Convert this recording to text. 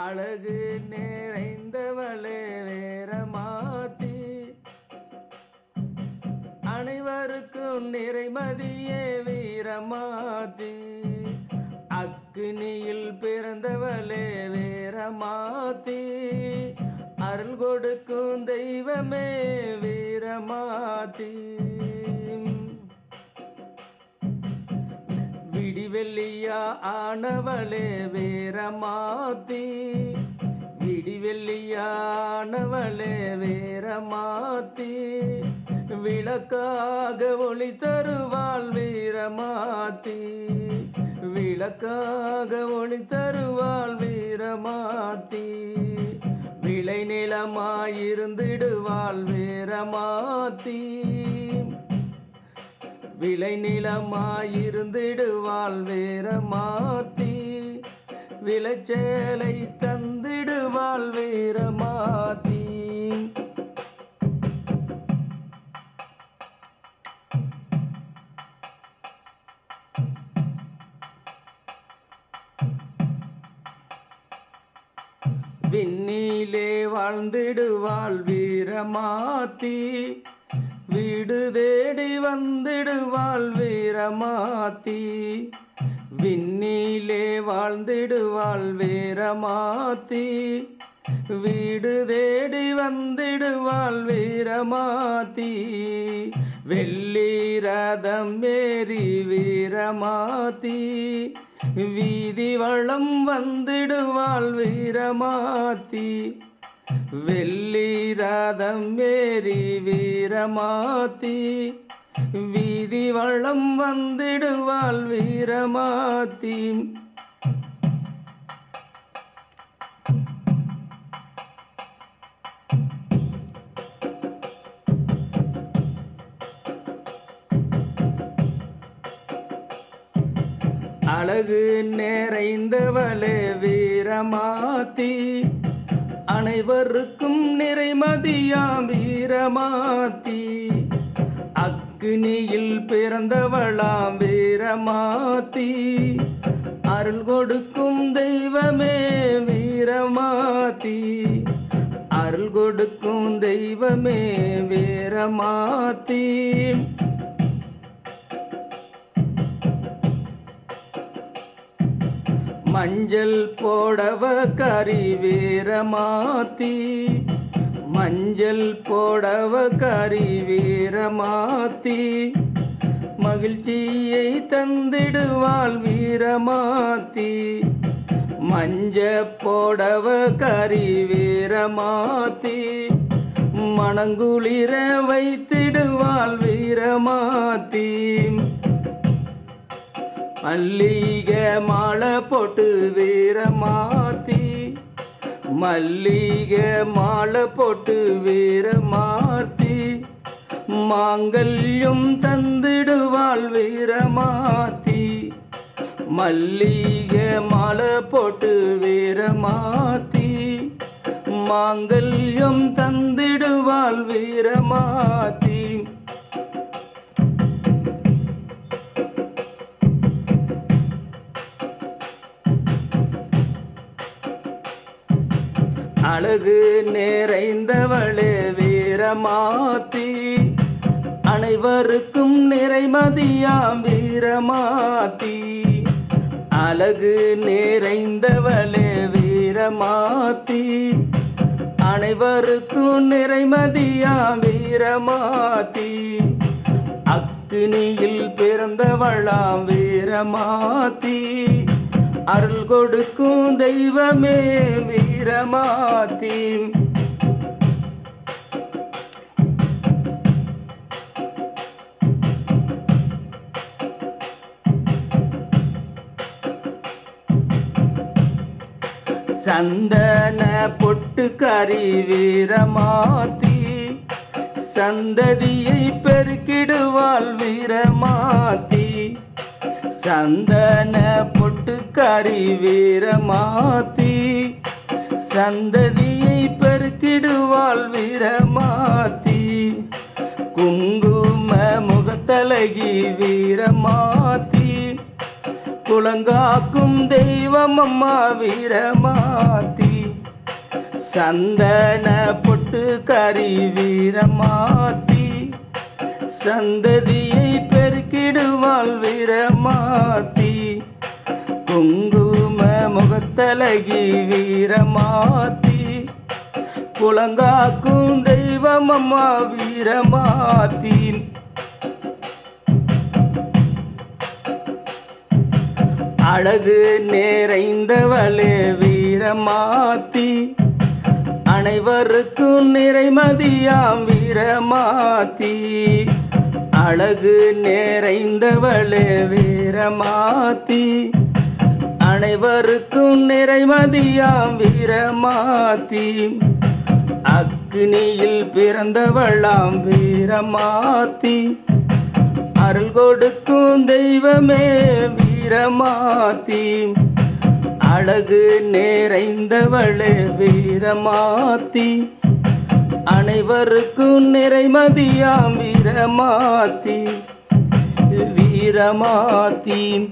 அழகு நிறைந்தவளே வேரமாத்தி அனைவருக்கும் நிறைமதியே வீரமாத்தி அக்னியில் பிறந்தவளே வீரமாத்தி அருள் கொடுக்கும் தெய்வமே வீரமாத்தி விடிவெள்ளியா ஆனவளே வீரமாத்தி விடிவெள்ளியானவளே வீரமாத்தி விளக்காக ஒளி தருவாள் வீரமாத்தி விளக்காக ஒளி தருவாள் வீரமாத்தி விளை நிலமாயிருந்திடுவாள் வீரமாத்தி விளை நிலமாயிருந்திடுவாள் வேற மாத்தி விளைச்சலை தந்திடுவாள் வேற மாத்தி. விண்ணிலே வாழ்ந்திடுவாள் வீரமாத்தி வீடு தேடி வந்திடுவாள் வீரமாத்தி விண்ணிலே வாழ்ந்திடுவாள் வீரமாத்தி வீடு தேடி வந்திடுவாள் வீரமாத்தி வெள்ளி ரதம் மேரி வீரமாத்தி வீதி வளம் வந்திடுவாள் வீரமாத்தி வெள்ளி ரதம் மேரி வீரமாத்தி வீதி வளம் வந்திடுவாள் வீரமாத்தி. அழகு நிறைந்தவளே வீரமாத்தி. அனைவருக்கும் நிறைமதியாம் வீரமாத்தி. அக்னியில் பிறந்தவளாம் வீரமாத்தி. அருள் கொடுக்கும் தெய்வமே வீரமாத்தி. அருள் கொடுக்கும் தெய்வமே வீரமாத்தி. மஞ்சள் போடவ கரி வீரமாத்தி மஞ்சள் போடவ கரி வீரமாத்தி மகிழ்ச்சியை தந்திடுவாள் வீரமாத்தி மஞ்ச போடவ கரி வீரமாத்தி மணங்குளிர வைத்திடுவாள் வீரமாத்தி மல்லிக மாலை போட்டு வீரமாத்தி மல்லிக மாலை போட்டு வீரமாத்தி மாங்கல்யம் தந்திடுவாள் வீரமாத்தி மல்லிக மாலை போட்டு வீரமாத்தி மாங்கல்யம் தந்திடுவாள் வீரமாத்தி அழகு நிறைந்தவளே வீரமாத்தி. அனைவருக்கும் நிறைமதியாம் வீரமாத்தி. அழகு நிறைந்தவளே வீரமாத்தி. அனைவருக்கும் நிறைமதியாம் வீரமாத்தி. அக்னியில் பிறந்தவளாம் வீரமாத்தி. அருள் கொடுக்கும் தெய்வமே வீரமாத்தி. சந்தன பொட்டு கரி வீரமாத்தி. சந்ததியை பெருக்கிடுவாள் வீரமாத்தி. சந்தன பொட்டுக்காரி வீரமாத்தி சந்ததியை பெருக்கிடுவாள் வீரமாத்தி குங்கும முகத்தழகி வீரமாத்தி குளங்காக்கும் தெய்வம் அம்மா வீரமாத்தி சந்தன பொட்டு கறி வீரமாத்தி சந்ததியை வீரமாத்தி குங்கும முகத்தலகி வீரமாத்தி குளங்காக்கும் தெய்வம் அம்மா வீரமாத்தி அழகு நிறைந்தவளே வீரமாத்தி அனைவருக்கும் நிறைமதியாம் வீரமாத்தி அழகு நிறைந்தவளே வீரமாத்தி. அனைவருக்கும் நிறைமதியாம் வீரமாத்தி. அக்னியில் பிறந்தவளாம் வீரமாத்தி. அருள் கொடுக்கும் தெய்வமே வீரமாத்தி. அழகு நிறைந்தவளே வீரமாத்தி. அனைவருக்கும் நிறைமதியாம் வீரமாத்தி வீரமாத்தீன்